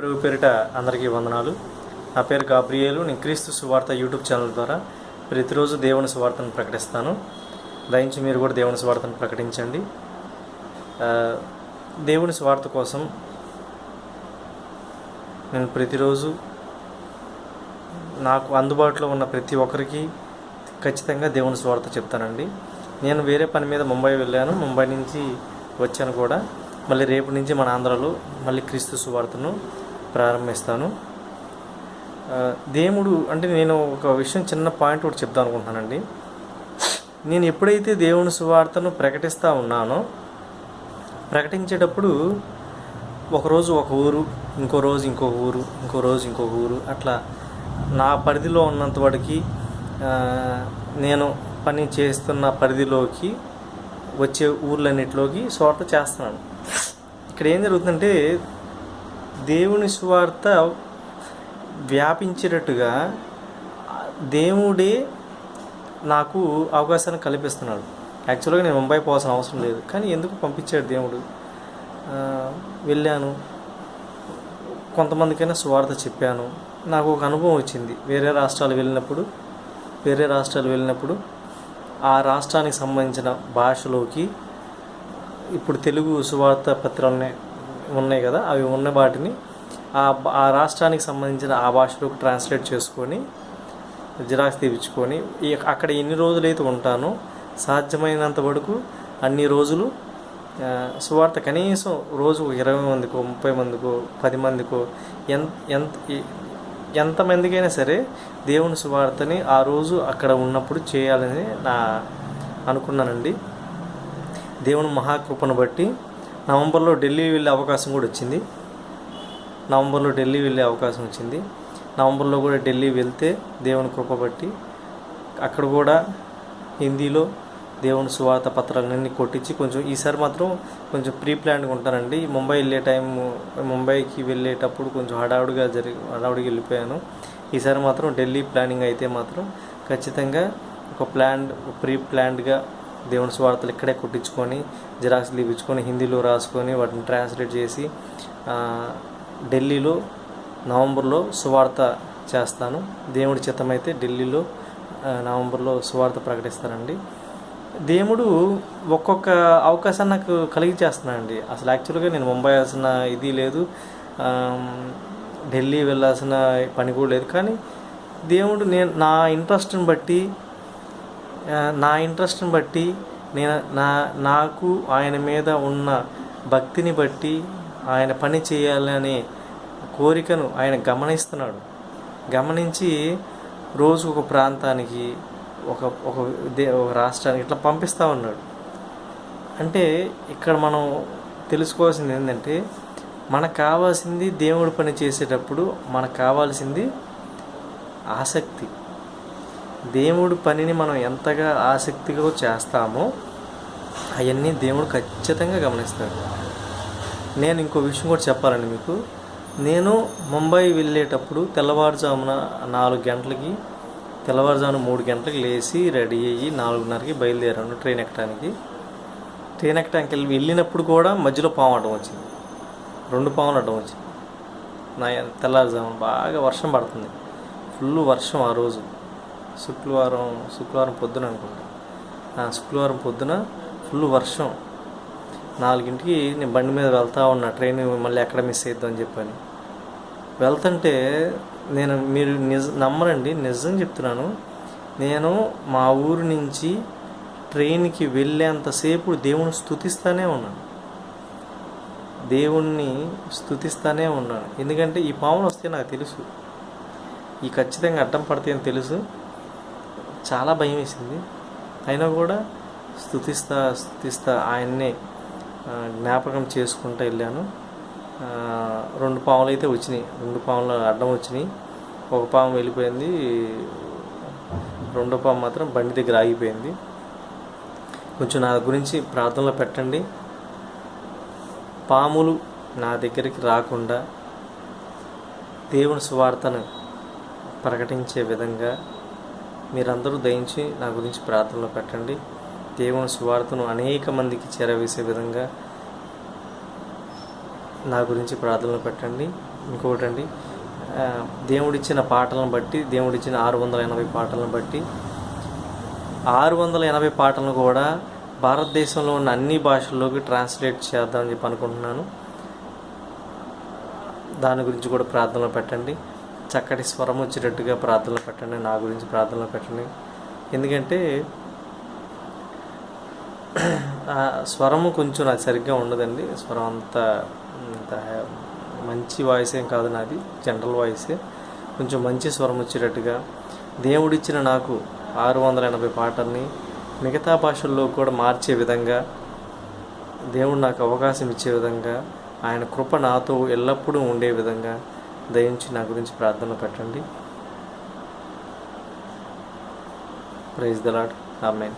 ప్రభు పేరిట అందరికీ వందనాలు. నా పేరు గాబ్రియేలు. నేను క్రీస్తు సువార్త యూట్యూబ్ ఛానల్ ద్వారా ప్రతిరోజు దేవుని సువార్తను ప్రకటిస్తాను. దయించి మీరు కూడా దేవుని సువార్తను ప్రకటించండి. దేవుని సువార్త కోసం నేను ప్రతిరోజు నాకు అందుబాటులో ఉన్న ప్రతి ఒక్కరికి ఖచ్చితంగా దేవుని స్వార్థ చెప్తానండి. నేను వేరే పని మీద ముంబై వెళ్ళాను. ముంబై నుంచి వచ్చాను కూడా. మళ్ళీ రేపు నుంచి మన ఆంధ్రాలో మళ్ళీ క్రీస్తు సువార్తను ప్రారంభిస్తాను. దేవుడు అంటే నేను ఒక విషయం చిన్న పాయింట్ ఒకటి చెప్తాను అనుకుంటున్నానండి. నేను ఎప్పుడైతే దేవుని సువార్తను ప్రకటిస్తూ ఉన్నానో ప్రకటించేటప్పుడు ఒకరోజు ఒక ఊరు ఇంకో రోజు ఇంకో ఊరు ఇంకో రోజు ఇంకొక ఊరు అట్లా నా పరిధిలో ఉన్నంత వాడికి నేను పని చేస్తున్న పరిధిలోకి వచ్చే ఊర్లన్నిటిలోకి స్వార్థ చేస్తున్నాను. ఇక్కడ ఏం జరుగుతుందంటే దేవుని సువార్త వ్యాపించేటట్టుగా దేవుడే నాకు అవకాశాన్ని కల్పిస్తున్నాడు. యాక్చువల్గా నేను ముంబై పోవాల్సిన అవసరం లేదు. కానీ ఎందుకు పంపించాడు దేవుడు? వెళ్ళాను. కొంతమందికైనా స్వార్థ చెప్పాను. నాకు ఒక అనుభవం వచ్చింది. వేరే రాష్ట్రాలు వెళ్ళినప్పుడు వేరే రాష్ట్రాలు వెళ్ళినప్పుడు ఆ రాష్ట్రానికి సంబంధించిన భాషలోకి ఇప్పుడు తెలుగు సువార్త పత్రాలనే ఉన్నాయి- కదా అవి ఉన్న వాటిని ఆ ఆ రాష్ట్రానికి సంబంధించిన ఆ భాషలోకి ట్రాన్స్లేట్ చేసుకొని జిరాక్స్ తీపించుకొని అక్కడ ఎన్ని రోజులైతే ఉంటానో సాధ్యమైనంత వరకు అన్ని రోజులు సువార్త కనీసం రోజు ఇరవై మందికో ముప్పై మందికో పది మందికో ఎంత ఎంత ఎంతమందికైనా సరే దేవుని సువార్తని ఆ రోజు అక్కడ ఉన్నప్పుడు చేయాలని నా అనుకున్నానండి. దేవుని మహాకృపను బట్టి నవంబర్లో ఢిల్లీ వెళ్ళే అవకాశం కూడా వచ్చింది. నవంబర్లో ఢిల్లీ వెళ్ళే అవకాశం వచ్చింది. నవంబర్లో కూడా ఢిల్లీ వెళ్తే దేవుని కృప బట్టి అక్కడ కూడా హిందీలో దేవుని సువార్త పత్రాలన్నీ కొట్టించి కొంచెం ఈసారి మాత్రం కొంచెం ప్రీ ప్లాన్గా ఉంటానండి. ముంబై వెళ్ళే టైం ముంబైకి వెళ్ళేటప్పుడు కొంచెం హడావుడిగా జరిగి హడావుడికి వెళ్ళిపోయాను. ఈసారి మాత్రం ఢిల్లీ ప్లానింగ్ అయితే మాత్రం ఖచ్చితంగా ఒక ప్లాన్ ప్రీ ప్లాన్డ్గా దేవుని స్వార్థలు ఇక్కడే కుట్టించుకొని జిరాక్స్ తీపించుకొని హిందీలో రాసుకొని వాటిని ట్రాన్స్లేట్ చేసి ఢిల్లీలో నవంబర్లో సువార్త చేస్తాను. దేవుడి చిత్తమైతే ఢిల్లీలో నవంబర్లో సువార్త ప్రకటిస్తానండి దేవుడు ఒక్కొక్క అవకాశాన్ని నాకు కలిగి చేస్తున్నానండి అసలు యాక్చువల్గా నేను ముంబై వెళ్ళాల్సిన ఇది లేదు. ఢిల్లీ వెళ్ళాల్సిన పని కూడా లేదు. కానీ దేవుడు నేను నా ఇంట్రెస్ట్ని బట్టి నా ఇంట్రెస్ట్ని బట్టి నేను నా నాకు ఆయన మీద ఉన్న భక్తిని బట్టి ఆయన పని చేయాలనే కోరికను ఆయన గమనిస్తున్నాడు. గమనించి రోజు ఒక ప్రాంతానికి ఒక ఒక దే ఒక రాష్ట్రానికి ఇట్లా పంపిస్తూ ఉన్నాడు. అంటే ఇక్కడ మనం తెలుసుకోవాల్సింది ఏంటంటే మనకు కావాల్సింది దేవుడు పని చేసేటప్పుడు మనకు కావాల్సింది ఆసక్తి. దేవుడి పనిని మనం ఎంతగా ఆసక్తిగా చేస్తామో అవన్నీ దేవుడు ఖచ్చితంగా గమనిస్తాడు. నేను ఇంకో విషయం కూడా చెప్పాలండి మీకు. నేను ముంబై వెళ్ళేటప్పుడు తెల్లవారుజామున నాలుగు గంటలకి తెల్లవారుజామున మూడు గంటలకు లేచి రెడీ అయ్యి నాలుగున్నరకి బయలుదేరాను ట్రైన్ ఎక్కడానికి ట్రైన్ ఎక్కడానికి వెళ్ళి వెళ్ళినప్పుడు కూడా మధ్యలో పాము అడ్డం వచ్చింది. రెండు పాములు అడ్డం వచ్చింది. నా తెల్లవారుజామున బాగా వర్షం పడుతుంది. ఫుల్ వర్షం ఆ రోజు. శుక్రవారం శుక్రవారం పొద్దున అనుకుంటా. శుక్రవారం పొద్దున ఫుల్ వర్షం. నాలుగింటికి నేను బండి మీద వెళ్తా ఉన్నా ట్రైన్ మళ్ళీ ఎక్కడ మిస్ అయిద్దాం అని చెప్పని. వెళ్తుంటే నేను మీరు నిజ నమ్మరండి నిజం చెప్తున్నాను. నేను మా ఊరు నుంచి ట్రైన్కి వెళ్ళేంతసేపు దేవుని స్థుతిస్తూనే ఉన్నాను. దేవుణ్ణి స్థుతిస్తూనే ఉన్నాను. ఎందుకంటే ఈ పాములు వస్తే నాకు తెలుసు. ఈ ఖచ్చితంగా అడ్డం పడతాయని తెలుసు. చాలా భయం వేసింది. అయినా కూడా స్థుతిస్తా స్థుతిస్తా ఆయన్నే జ్ఞాపకం చేసుకుంటూ వెళ్ళాను. రెండు పాములు అయితే వచ్చినాయి. రెండు పాములు అడ్డం వచ్చినాయి. ఒక పాము వెళ్ళిపోయింది. రెండో పాము మాత్రం బండి దగ్గర ఆగిపోయింది. కొంచెం నా గురించి ప్రార్థనలో పెట్టండి. పాములు నా దగ్గరికి రాకుండా దేవుని సువార్తను ప్రకటించే విధంగా మీరందరూ దయించి నా గురించి ప్రార్థనలో పెట్టండి. దేవుని సువార్తను అనేక మందికి చేరవేసే విధంగా నా గురించి ప్రార్థనలు పెట్టండి. ఇంకొకటండి దేవుడిచ్చిన పాటలను బట్టి దేవుడిచ్చిన ఆరు వందల ఎనభై పాటలను బట్టి ఆరు వందల ఎనభై పాటలను కూడా భారతదేశంలో ఉన్న అన్ని భాషల్లోకి ట్రాన్స్లేట్ చేద్దామని చెప్పి అనుకుంటున్నాను. దాని గురించి కూడా ప్రార్థనలు పెట్టండి. చక్కటి స్వరం వచ్చేటట్టుగా ప్రార్థనలు పెట్టండి నా గురించి ప్రార్థనలు పెట్టండి. ఎందుకంటే ఆ స్వరము కొంచెం నాకు సరిగ్గా ఉండదండి. స్వరం అంత అంత మంచి వాయిస్ ఏం కాదు నాది జనరల్ వాయిసే. కొంచెం మంచి స్వరం వచ్చేటట్టుగా. దేవుడిచ్చిన నాకు ఆరు వందల ఎనభై పాటల్ని మిగతా భాషల్లో కూడా మార్చే విధంగా దేవుడు నాకు అవకాశం ఇచ్చే విధంగా ఆయన కృప నాతో ఎల్లప్పుడూ ఉండే విధంగా దయించి నా గురించి ప్రార్థన పెట్టండి. Praise the lord amen